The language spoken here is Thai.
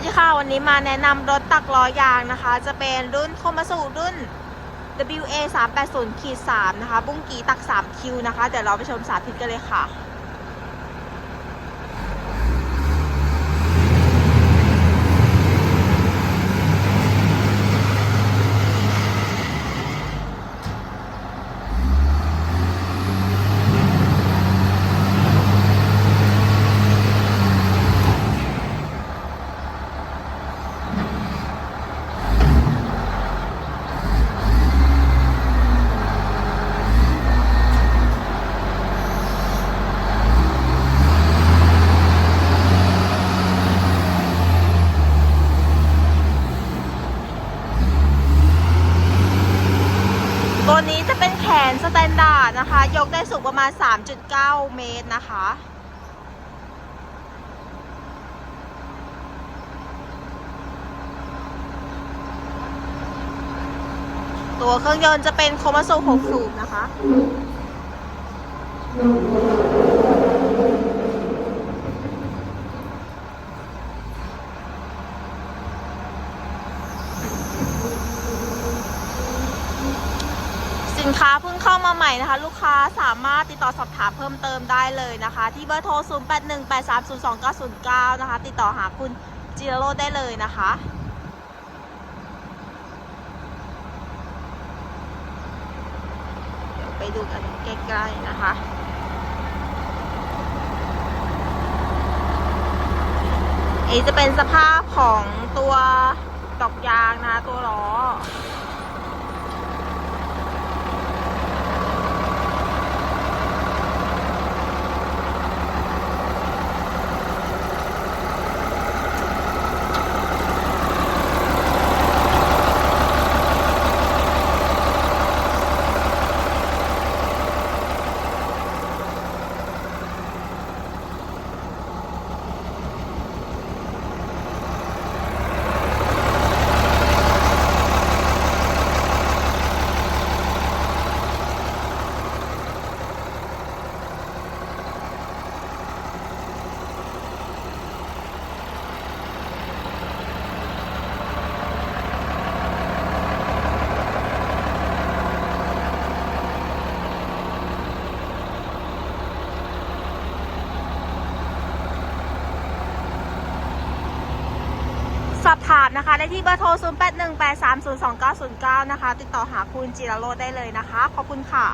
วัสดีค่ะ วันนี้มาแนะนำรถตักล้อยางนะคะ จะเป็นรุ่นโคมาสูรุ่น WA 3 8 0 3นะคะ บุ้งกีตัก 3 คิวนะคะ เดี๋ยวเราไปชมสาธิตกันเลยค่ะ ตัวนี้จะเป็นแขนสแตนดาร์ดนะคะ ยกได้สูงประมาณ 3.9 เมตรนะคะ ตัวเครื่องยนต์จะเป็นโคมาโซ6สูบนะคะ สินค้าเพิ่งเข้ามาใหม่นะคะ ลูกค้าสามารถติดต่อสอบถามเพิ่มเติมได้เลยนะคะ ที่เบอร์โทร 0818302909 นะคะ ติดต่อหาคุณจิรโรจน์ได้เลยนะคะเดี๋ยวไปดูกันใกล้ๆนะคะอันนี้จะเป็นสภาพของตัวดอกยางนะคะตัวล้อ สอบถามนะคะได้ที่เบอร์โทร 0818302909 นะคะ ติดต่อหาคุณจิรโรได้เลยนะคะ ขอบคุณค่ะ